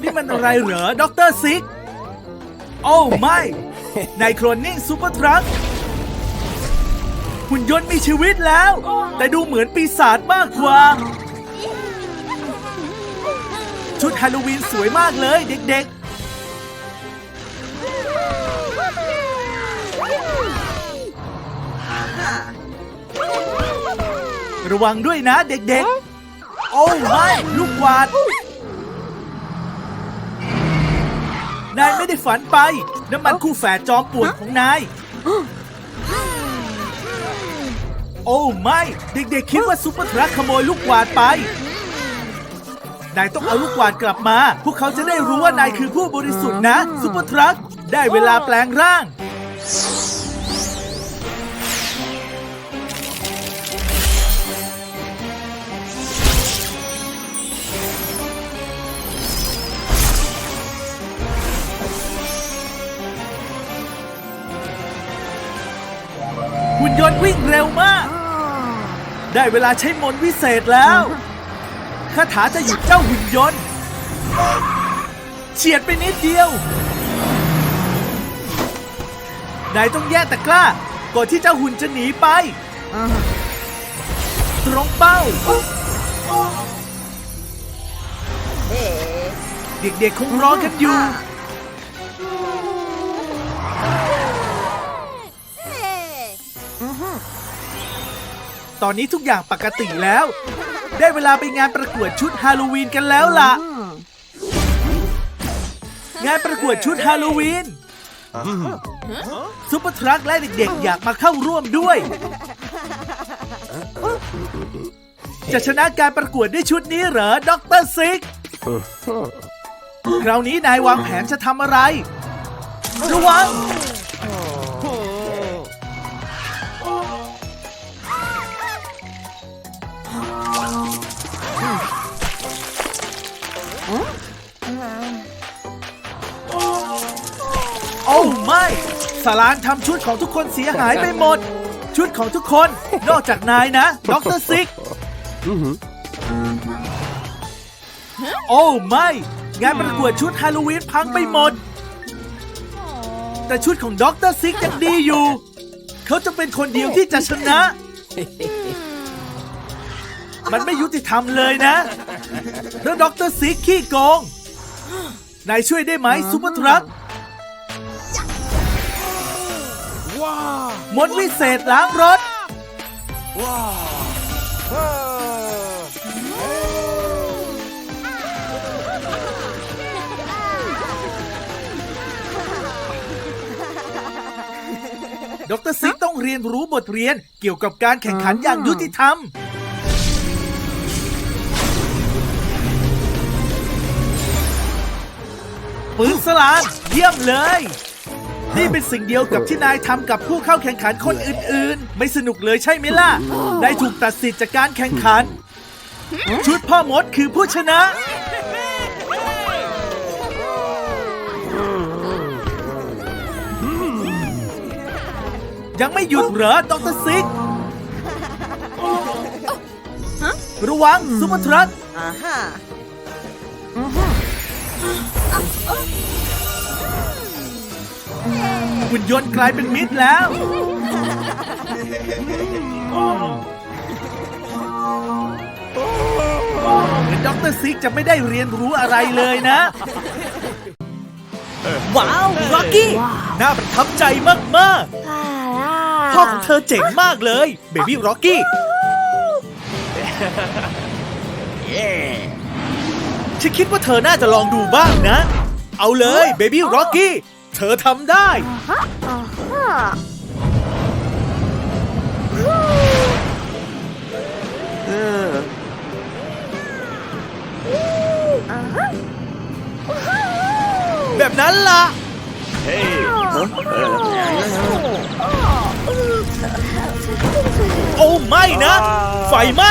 นี่มันอะไรเหรอด็อกเตอร์ซิก โอ้ไม่นายโครนนิ่งซูเปอร์ทรัคหุ่นยนต์มีชีวิตแล้ว แต่ดูเหมือนปีศาจมากกว่า ชุดฮาโลวีนสวยมากเลยเด็กๆ ระวังด้วยนะเด็กๆ โอ้ไม่ลูกกวาด นายไม่ได้ฝันไป น้ำมันคู่แฝดจอมป่วนของนาย โอ้ไม่ เด็กๆคิดว่าซุปเปอร์ทรัคขโมยลูกกวาดไป นายต้องเอาลูกกวาดกลับมา พวกเขาจะได้รู้ว่านายคือผู้บริสุทธิ์นะซุปเปอร์ทรัคได้เวลาแปลงร่าง ยนต์วิ่งเร็วมาก ได้เวลาใช้มนต์วิเศษแล้วคาถาจะหยุดเจ้าหุ่นยนต์เฉียดไปนิดเดียวนายต้องแย่ตะกร้าก่อนที่เจ้าหุ่นจะหนีไป ตรงเป้า เด็กๆคงร้องกันอยู่ ตอนนี้ทุกอย่างปกติแล้ว ได้เวลาไปงานประกวดชุดฮาโลวีนกันแล้วล่ะ งานประกวดชุดฮาโลวีนซุปเปอร์ทรัคและเด็กๆ อยากมาเข้าร่วมด้วย จะชนะการประกวดด้วยชุดนี้เหรอด็อกเตอร์ซิกคราวนี้นายวางแผนจะทำอะไร ระวัง สารานทำชุดของทุกคนเสียหายไปหมด ชุดของทุกคนนอกจากนายนะด็อกเตอร์ซิกโอ้ไม่งานประกวดชุดฮาโลวีนพังไปหมด แต่ชุดของด็อกเตอร์ซิกยังดีอยู่ เขาจะเป็นคนเดียวที่จะชนะ มันไม่ยุติธรรมเลยนะเพราะด็อกเตอร์ซิกขี้โกงนายช่วยได้ไหมซูเปอร์ทรัค มนต์วิเศษล้างรถ ว้าดรซิกต้องเรียนรู้บทเรียนเกี่ยวกับการแข่งขันอย่างยุติธรรม ปืนสลานเยี่ยมเลย นี่เป็นสิ่งเดียวกับที่นายทำกับผู้เข้าแข่งขันคนอื่นๆ ไม่สนุกเลยใช่ไหมล่ะนายถูกตัดสิทธิ์จากการแข่งขัน ชุดพ่อมดคือผู้ชนะ ยังไม่หยุดเหรอดรซิก ระวังซุปเปอร์ทรัค หุ่นยนต์กลายเป็นมิตรแล้วเหมือนด็อกเตอร์ซิกจะไม่ได้เรียนรู้อะไรเลยนะ ว้าวร็อกกี้น่าประทับใจมากๆพ่อของเธอเจ๋งมากเลยเบบี้ร็อกกี้ฉันคิดว่าเธอน่าจะลองดูบ้างนะ เอาเลยเบบี้ร็อกกี้ เธอทำได้แบบนั้นล่ะ โอ้ไม่นะ ไฟไหม้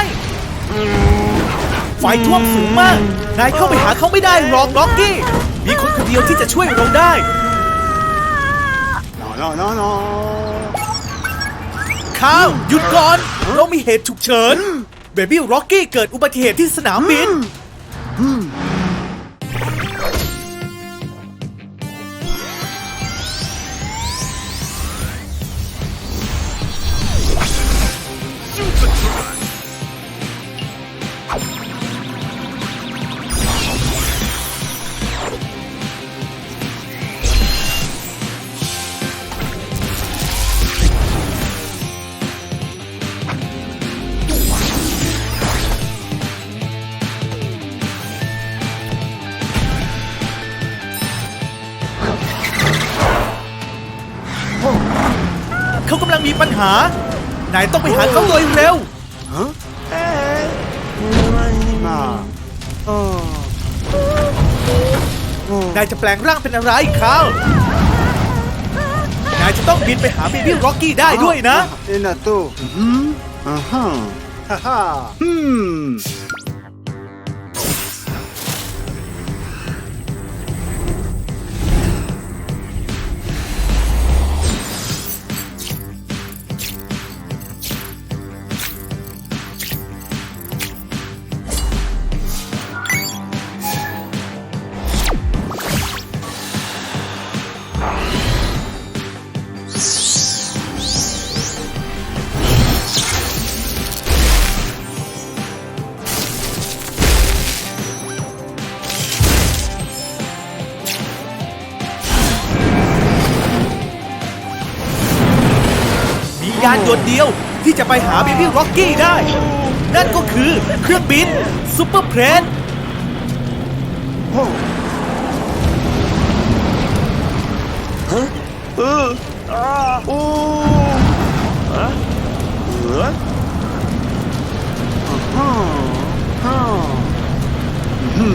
ไฟท่วมสูงมาก นายเข้าไปหาเขาไม่ได้หรอกล็อกกี้ มีคนคนเดียวที่จะช่วยเราได้ No, no, no, no. ข้าว หยุดก่อน เรามีเหตุฉุกเฉิน เบบี้ร็อกกี้เกิดอุบัติเหตุที่สนามบิน หา นายต้องไปหาเขาโดยเร็วอย่น่าเออเออ นายจะแปลงร่างเป็นอะไรข้าวนายจะต้องบินไปหาเบบี้ร็อกกี้ได้ด้วยนะ เอ็นนาโตอืมอ่าฮะฮ่าฮ่าฮึม ยานยนต์เดียวที่จะไปหาเบบี้ร็อกกี้ได้ นั่นก็คือเครื่องบินซูเปอร์เพลนฮะเอออาโฮะเหอฮะฮะฮึ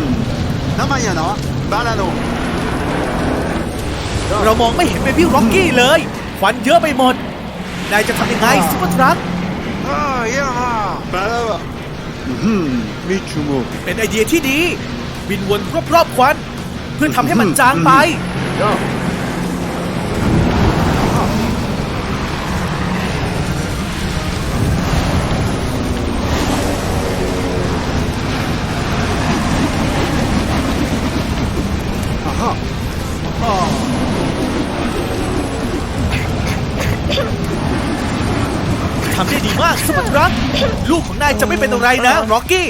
น่นมันยังเนาะบาลานโนเรามองไม่เห็นเบบี้ร็อกกี้เลยควันเยอะไปหมด นายจะทำยังไงซุปเปอร์ทรัคอ้าย่าแปลว่ามิชูโมเป็นไอเดียที่ดี บินวนรอบๆควัน เพื่อทำให้มันจางไป ลูกของนายจะไม่เป็นอะไรนะร็อกกี้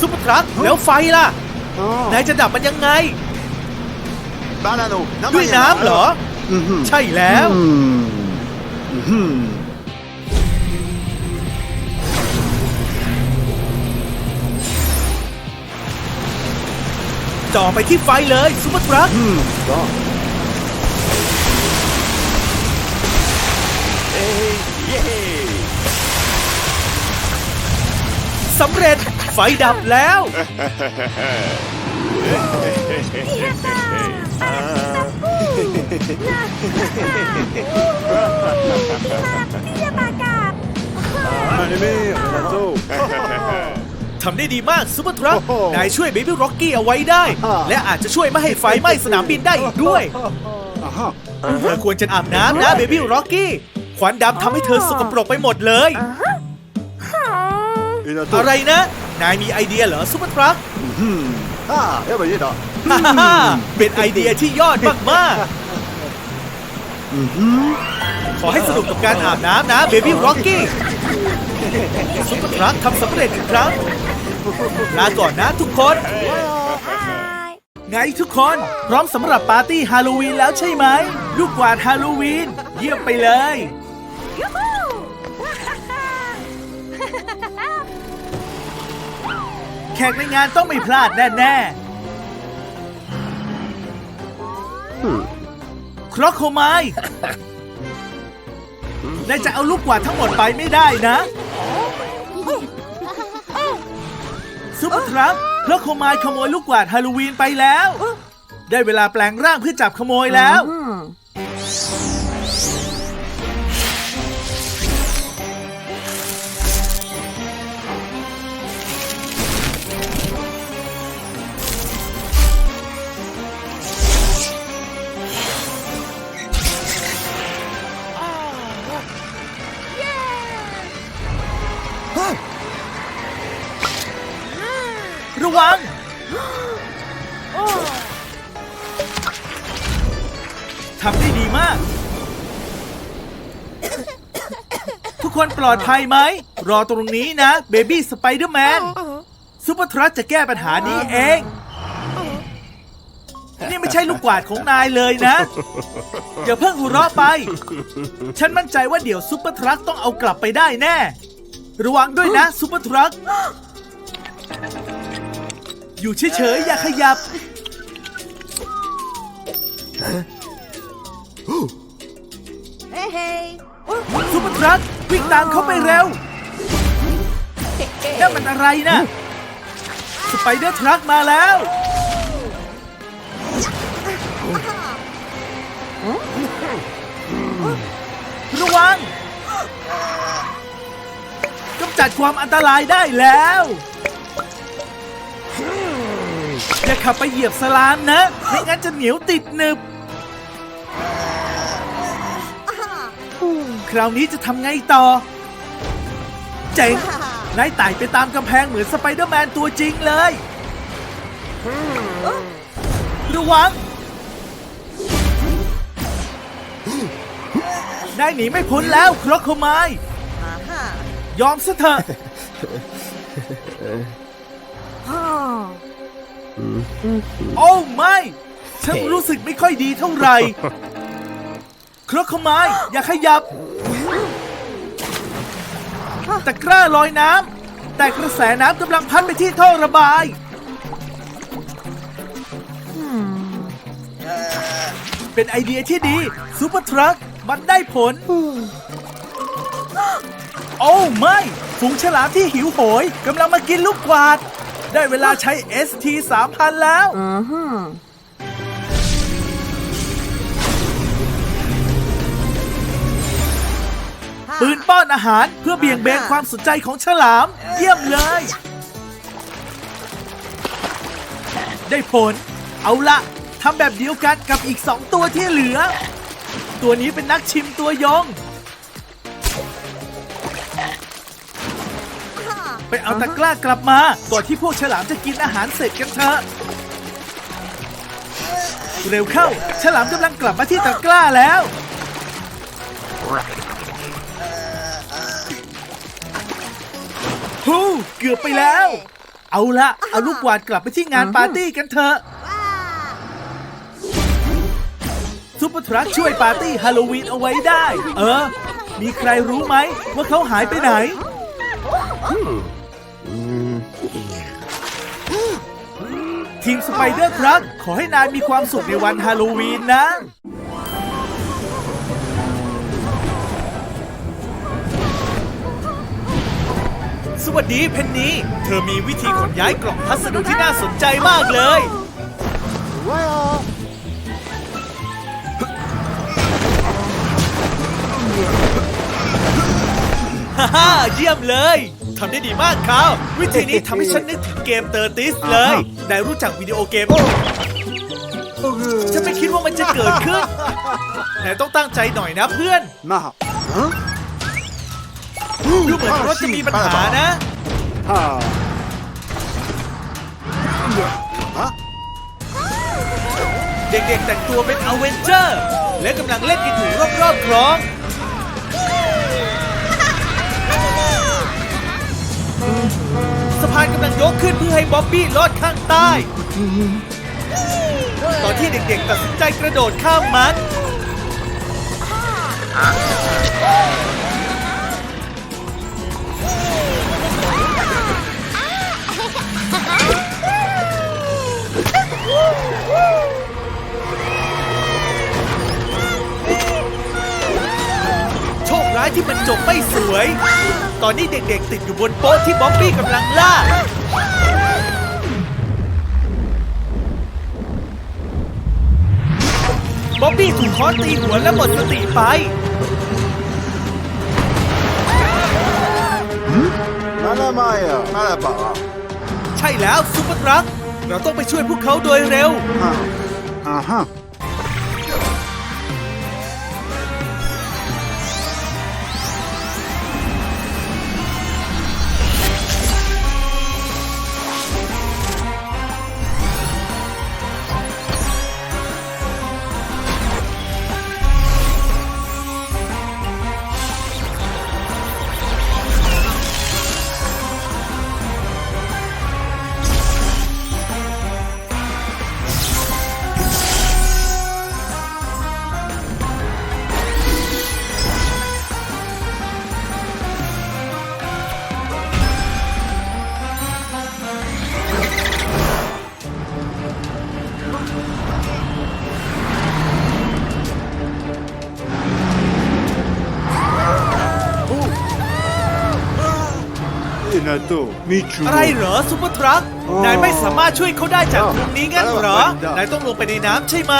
ซุปเปอร์ทรัคแล้วไฟล่ะ นายจะดับมันยังไง ด้วยน้ำเหรอ ใช่แล้วจ่อไปที่ไฟเลยซุปเปอร์ทรัค สำเร็จ ไฟดับแล้ว มาเน่ๆโรนัลโด ทำได้ดีมากซูเปอร์ทรัค โอ้โห นายช่วยเบบี้ร็อกกี้เอาไว้ได้ และอาจจะช่วยไม่ให้ไฟไหม้สนามบินได้อีกด้วย อ่าฮะเธอควรจะอาบน้ำนะเบบี้ร็อกกี้ ควันดำทำให้เธอสกปรกไปหมดเลย อ่าฮะ อะไรนะ นายมีไอเดียเหรอซุปเปอร์ทรัคฮ่าเอ้ยแบบนี้เหรอฮ่าฮ่าเป็นไอเดียที่ยอดมากๆขอให้สนุกกับการอาบน้ำนะเบบี้ร็อกกี้ซุปเปอร์ทรัคทำสำเร็จครับงลาก่อนนะทุกคน ไงทุกคน พร้อมสำหรับปาร์ตี้ฮาโลวีนแล้วใช่ไหม ลูกกวาดฮาโลวีน เยี่ยมไปเลย แขกในงานต้องไม่พลาดแน่ๆครอกโคไมายนายจะเอาลูกกวาดทั้งหมดไปไม่ได้นะซุปเปอร์ทรัคครอกโคไมายขโมยลูกกวาดฮาโลวีนไปแล้ว ได้เวลาแปลงร่างเพื่อจับขโมยแล้ว ทุกคนปลอดภัยไหม รอตรงนี้นะเบบี้สไปเดอร์แมนซูเปอร์ทรัคจะแก้ปัญหานี้เอง นี่ไม่ใช่ลูกกวาดของนายเลยนะ อย่าเพิ่งหัวเราะไป ฉันมั่นใจว่าเดี๋ยวซูเปอร์ทรัคต้องเอากลับไปได้แน่ ระวังด้วยนะซูเปอร์ทรัคอยู่เฉยๆอย่าขยับえ hey. ซูเปอร์ทรัควิ่งตามเขาไปเร็วนั่นมันอะไรนะสไปเดอร์ทรัคมาแล้ว ระวังกำจัดความอันตรายได้แล้ว อย่าขับไปเหยียบสลามนะ ไม่งั้นจะเหนียวติดหนึบ ราวนี้จะทำไงต่อ เจ๋ง นายไต่ไปตามกำแพงเหมือนสไปเดอร์แมนตัวจริงเลย ระวัง นายหนีไม่พ้นแล้วครอกโคไมาย Uh-huh. ยอมซะเถอะ Oh. โอ้ไม่ ฉันรู้สึกไม่ค่อยดีเท่าไหร่ ครกโคไมายอย่าขยับ ตะกร้าลอยน้ำ แต่กระแสน้ำกำลังพัดไปที่ท่อระบาย เป็นไอเดียที่ดีซูเปอร์ทรัคมันได้ผล โอ้ไม่ ฝูงฉลามที่หิวโหยกำลังมากินลูกกวาด ได้เวลาใช้ ST 3000 แล้ว Uh-huh. ปืนป้อนอาหารเพื่อเบี่ยงเบนความสนใจของฉลาม เยี่ยมเลย ได้ผล เอาละทำแบบเดียวกันกับอีกสองตัวที่เหลือ ตัวนี้เป็นนักชิมตัวยง ไปเอาตะกร้ากลับมา ก่อนที่พวกฉลามจะกินอาหารเสร็จกันเถอะเร็วเข้า ฉลามกำลังกลับมาที่ตะกร้าแล้ว ฮู้เกือบไปแล้ว เอาละเอาลูกกวาดกลับไปที่งานปาร์ตี้กันเถอะซุปเปอร์ทรัคช่วยปาร์ตี้ฮาโลวีนเอาไว้ได้ เออ มีใครรู้ไหมว่าเขาหายไปไหน ทีมสไปเดอร์ทรัคขอให้นายมีความสุขในวันฮาโลวีนนะ สวัสดีเพนนีเธอมีวิธีขนย้ายกล่องพัสดุที่น่าสนใจมากเลย ฮ่าฮ่าเยี่ยมเลยทำได้ดีมากครับ วิธีนี้ทำให้ฉันนึกถึงเกมเตอร์ติสเลยนายรู้จักวิดีโอเกม ฉันไม่คิดว่ามันจะเกิดขึ้นนายต้องตั้งใจหน่อยนะเพื่อน ma. Hein? ดูเหมือนรถจะมีปัญหานะ เด็กๆแต่งตัวเป็นอเวนเจอร์ และกำลังเล่นกันอยู่รอบๆคลองสะพานกำลังยกขึ้นเพื่อให้บ๊อบบี้ลอดข้างใต้ ตอนที่เด็กๆตัดสินใจกระโดดข้ามมันายที่มันจบไม่สวย ตอนนี้เด็กๆติดอยู่บนโป๊ะที่บ๊อบบี้กำลังล่า บ๊อบบี้ถูกค้อนตีหัวและหมดสติไป Malamaya. Malabara. ใช่แล้วซุปเปอร์ทรัคเราต้องไปช่วยพวกเขาโดยเร็ว Ah. Uh-huh. と見 มีชู อะไรเหรอซูเปอร์ทรัคนายไม่สามารถช่วยเขาได้จากตรงนี้งั้นเหรอ นายต้องลงไปในน้ำใช่ไหม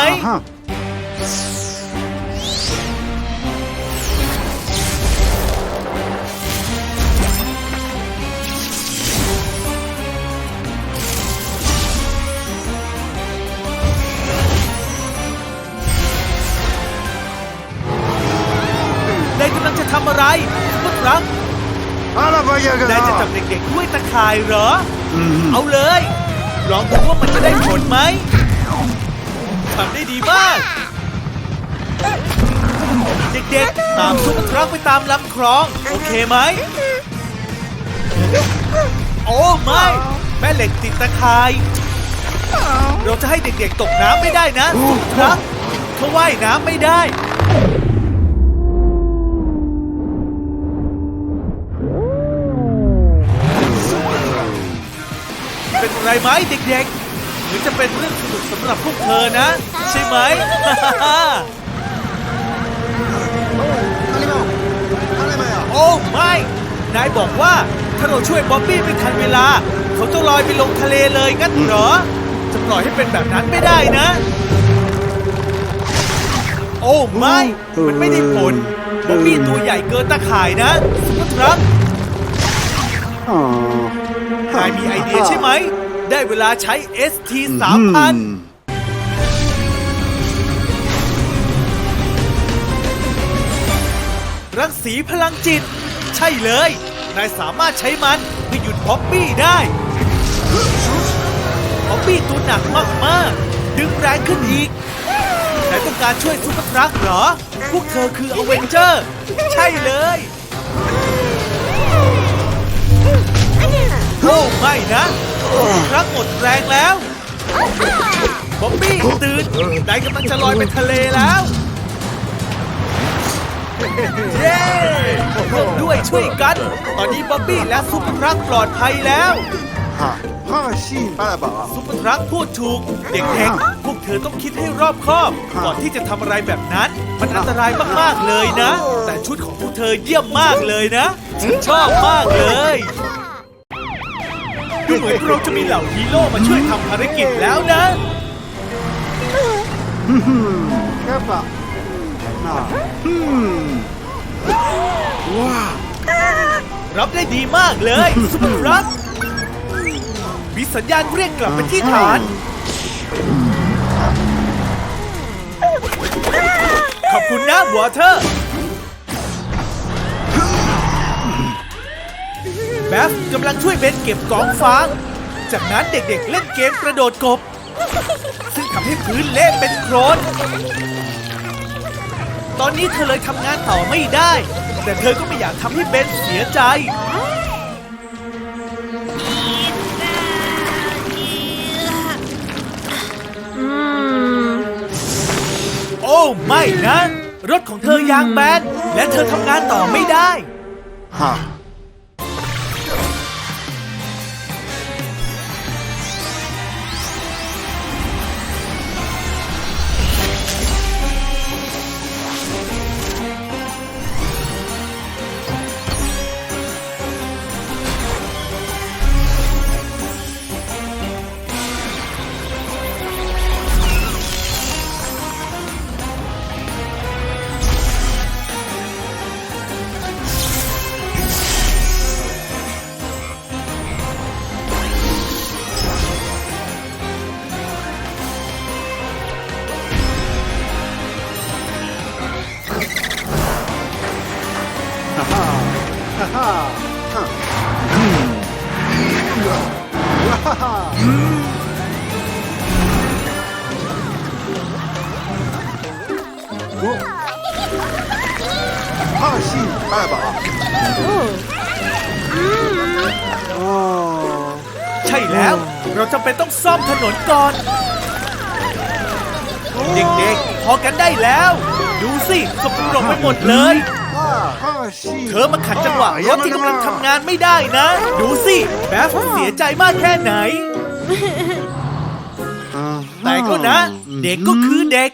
ๆด้วยตะข่ายเหรอうんเอาเลย ลองดูว่ามันจะได้ผลไหมทำได้ดีมาก เด็กๆ ตามซุปเปอร์ทรัคไปตามลำคลอง โอเคไหม โอ้ไม่ แม่เหล็กติดตะข่าย เราจะให้เด็กๆตกน้ำไม่ได้นะซุปเปอร์ทรัคเขาว่ายน้ำไม่ได้ ไรไหมเด็กๆหรือจะเป็นเรื่องสนุกสำหรับพวกเธอนะ ใช่ไหม โอ้ไม่ นายบอกว่าถ้าเราช่วยบ๊อบบี้ไม่ทันเวลา เขาต้องลอยไปลงทะเลเลยงั้นเหรอ จะปล่อยให้เป็นแบบนั้นไม่ได้นะ โอ้ไม่ มันไม่ได้ผลบ๊อบบี้ตัวใหญ่เกินตาข่ายนะสุดครับ นายมีไอเดียใช่ไหม ได้เวลาใช้ ST う3000んรังสีพลังจิต ใช่เลย นายสามารถใช้มันเพื่อหยุดป๊อปปี้ได้ป๊อปปี้ตัวหนักมาก ๆ ดึงแรงขึ้นอีกนายต้องการช่วยซุปเปอร์ทรัคเหรอ พวกเธอคืออเวนเจอร์ ใช่เลยโอ้ไม่นะ ครับหมดแรงแล้วบ๊อบบี้ตื่นนายกำลังจะลอยไปทะเลแล้วเย้ร่วมด้วยช่วยกัน ตอนนี้บ๊อบบี้และซุปเปอร์ทรัคปลอดภัยแล้วฮ่าชีป้าบอกซุปเปอร์ทรัคพูดถูก เด็กๆ พวกเธอต้องคิดให้รอบคอบ ก่อนที่จะทำอะไรแบบนั้น มันอันตรายมากๆเลยนะ แต่ชุดของพวกเธอเยี่ยมมากเลยนะชอบมากเลย ดูเหมือนเราจะมีเหล่าฮีโร่มาช่วยทำภารกิจแล้วนะฮึ่มแค่ปะน่าฮึ่มว้าวรับได้ดีมากเลยสุรักวิสัญญาณเรียกกลับไปที่ฐาน ขอบคุณนะวอเทอร์ แบฟกำลังช่วยเบนเก็บกองฟาง จากนั้นเด็กๆเล่นเกมกระโดดกบ ซึ่งทำให้พื้นเละเป็นโครนตอนนี้เธอเลยทำงานต่อไม่ได้ แต่เธอก็ไม่อยากทำให้เบนเสียใจ โอ้ไม่นะ รถของเธอยางแบนและเธอทำงานต่อไม่ได้ははามถนนก่อนเด็กๆพอกันได้แล้ว ดูสิสกปรกไปหมดเลยเธอมาขัดจังหวะรถที่กำลังทำงานไม่ได้นะ ดูสิแบ๊ฟเสียใจมากแค่ไหน แต่ก็นะ เด็กก็คือเด็ก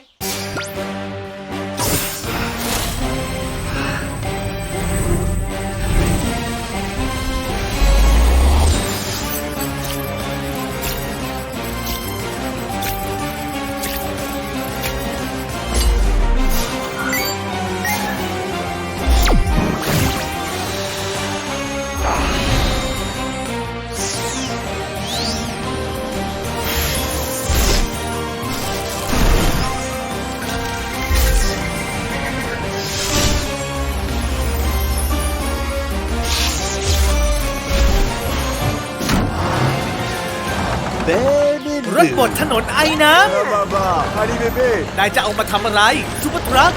ถบดถนนไอ้น้ำนายจะเอามาทำอะไรซุปเปอร์ทรัค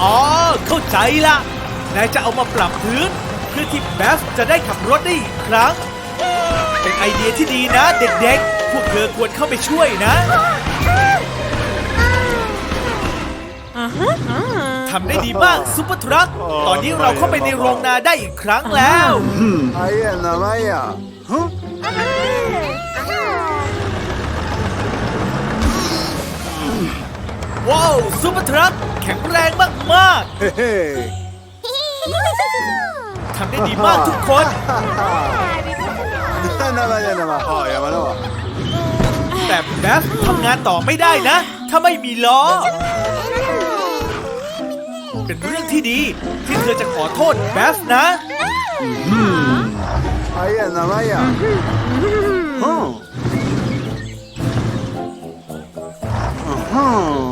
อ๋อ เข้าใจละนายจะเอามาปรับพื้น เพื่อที่แบฟจะได้ขับรถได้อีกครั้ง เป็นไอเดียที่ดีนะเด็กๆ พวกเธอควรเข้าไปช่วยนะทำได้ดีมากซุปเปอร์ทรัคตอนนี้เราเข้าไปในโรงนาได้อีกครั้งแล้ว Aïe, Namaya Huh ว้าวซุปเปอร์ทรัคแข็งแรงมาก Hé hé ๆทำได้ดีมากทุกคน Namaya, Nama Oh, Yamanawa แต่แบฟทำงานต่อไม่ได้นะ ถ้าไม่มีล้อ เป็นเรื่องที่ดีที่เธอจะขอโทษแบฟนะ Aïe, Namaya Huh Uh-huh.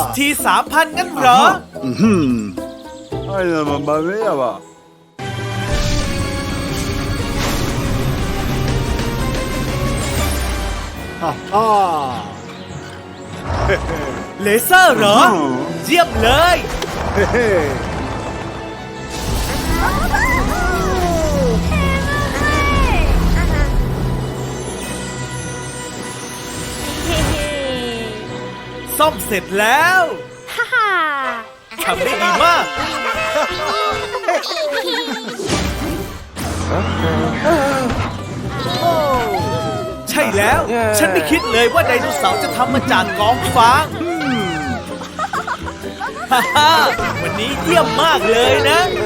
ST 3000งั้นเหรอ Mhm. Aïe, Namama, Yaba ฮ่าฮ่าเลเซอร์เหรอ เยี่ยมเลยเฮ้ ซ่อมเสร็จแล้วทำได้ดีมาก ใช่แล้ว ฉันไม่คิดเลยว่าไดโนเสาร์จะทำมาจากกองฟางฮ่าฮ่าวันนี้เยี่ยมมากเลยนะเ